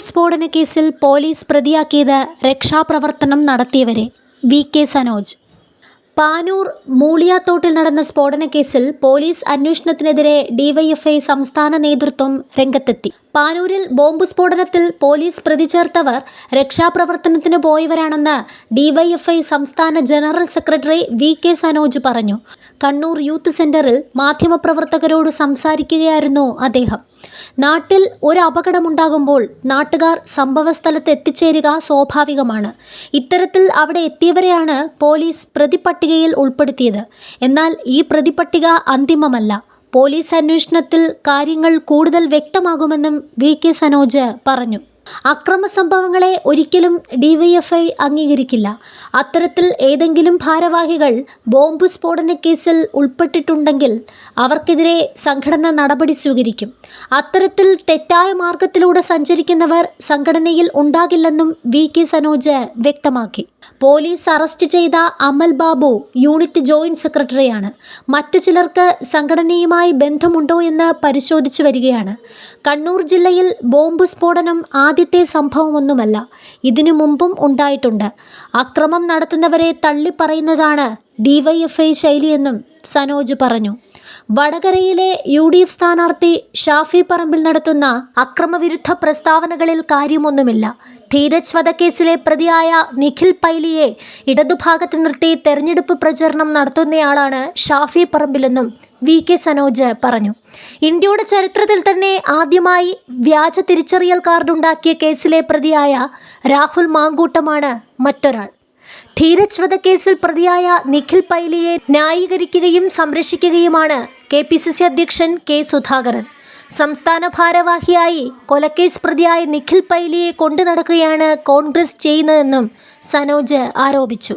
സ്ഫോടന കേസിൽ പോലീസ് പ്രതിയാക്കിയത് രക്ഷാപ്രവർത്തനം നടത്തിയവരെ വി കെ സനോജ് പാനൂർ മൂളിയാത്തോട്ടിൽ നടന്ന സ്ഫോടന കേസിൽ പോലീസ് അന്വേഷണത്തിനെതിരെ ഡിവൈഎഫ്ഐ സംസ്ഥാന നേതൃത്വം രംഗത്തെത്തി. പാനൂരിൽ ബോംബ് സ്ഫോടനത്തിൽ പോലീസ് പ്രതി ചേർത്തവർ രക്ഷാപ്രവർത്തനത്തിന് പോയവരാണെന്ന് ഡിവൈഎഫ്ഐ സംസ്ഥാന general secretary V K Sanoj പറഞ്ഞു. കണ്ണൂർ യൂത്ത് സെന്ററിൽ മാധ്യമപ്രവർത്തകരോട് സംസാരിക്കുകയായിരുന്നു അദ്ദേഹം. നാട്ടിൽ ഒരു അപകടമുണ്ടാകുമ്പോൾ നാട്ടുകാർ സംഭവസ്ഥലത്ത് എത്തിച്ചേരുക സ്വാഭാവികമാണ്. ഇത്തരത്തിൽ അവിടെ എത്തിയവരെയാണ് പോലീസ് പ്രതിപട്ടികയിൽ ഉൾപ്പെടുത്തിയത്. എന്നാൽ ഈ പ്രതിപട്ടിക അന്തിമമല്ല. പോലീസ് അന്വേഷണത്തിൽ കാര്യങ്ങൾ കൂടുതൽ വ്യക്തമാകുമെന്നും വി കെ സനോജ് പറഞ്ഞു. അക്രമ സംഭവങ്ങളെ ഒരിക്കലും ഡിവൈഎഫ്ഐ അംഗീകരിക്കില്ല. അത്തരത്തിൽ ഏതെങ്കിലും ഭാരവാഹികൾ ബോംബ് സ്ഫോടന കേസിൽ ഉൾപ്പെട്ടിട്ടുണ്ടെങ്കിൽ അവർക്കെതിരെ സംഘടന നടപടി സ്വീകരിക്കും. അത്തരത്തിൽ തെറ്റായ മാർഗത്തിലൂടെ സഞ്ചരിക്കുന്നവർ സംഘടനയിൽ ഉണ്ടാകില്ലെന്നും വി കെ സനോജ് വ്യക്തമാക്കി. പോലീസ് അറസ്റ്റ് ചെയ്ത അമൽ ബാബു യൂണിറ്റ് ജോയിന്റ് സെക്രട്ടറിയാണ്. മറ്റു ചിലർക്ക് സംഘടനയുമായി ബന്ധമുണ്ടോ എന്ന് പരിശോധിച്ചു വരികയാണ്. കണ്ണൂർ ജില്ലയിൽ ബോംബ് സ്ഫോടനം ആദ്യത്തെ സംഭവമൊന്നുമല്ല ഇതിനു മുമ്പും ഉണ്ടായിട്ടുണ്ട്. അക്രമം നടത്തുന്നവരെ തള്ളിപ്പറയുന്നതാണ് ഡിവൈഎഫ്ഐ ശൈലിയെന്നും സനോജ് പറഞ്ഞു. വടകരയിലെ യു ഡി എഫ് സ്ഥാനാർത്ഥി ഷാഫി പറമ്പിൽ നടത്തുന്ന അക്രമവിരുദ്ധ പ്രസ്താവനകളിൽ കാര്യമൊന്നുമില്ല ധീരജ് വധക്കേസിലെ പ്രതിയായ നിഖിൽ പൈലിയെ ഇടതുഭാഗത്ത് നിർത്തി തെരഞ്ഞെടുപ്പ് പ്രചരണം നടത്തുന്നയാളാണ് ഷാഫി പറമ്പിലെന്നും വി കെ സനോജ് പറഞ്ഞു. ഇന്ത്യയുടെ ചരിത്രത്തിൽ തന്നെ ആദ്യമായി വ്യാജ തിരിച്ചറിയൽ കാർഡ് ഉണ്ടാക്കിയ കേസിലെ പ്രതിയായ രാഹുൽ മാങ്കൂട്ടമാണ് മറ്റൊരാൾ. ധീരജ് വധക്കേസിൽ പ്രതിയായ നിഖിൽ പൈലിയെ ന്യായീകരിക്കുകയും സംരക്ഷിക്കുകയുമാണ് കെ പി സി സി അധ്യക്ഷൻ കെ സുധാകരൻ. സംസ്ഥാന ഭാരവാഹിയായി കൊലക്കേസ് പ്രതിയായ നിഖിൽ പൈലിയെ കൊണ്ടു നടക്കുകയാണ് കോൺഗ്രസ് ചെയ്യുന്നതെന്നും സനോജ് ആരോപിച്ചു.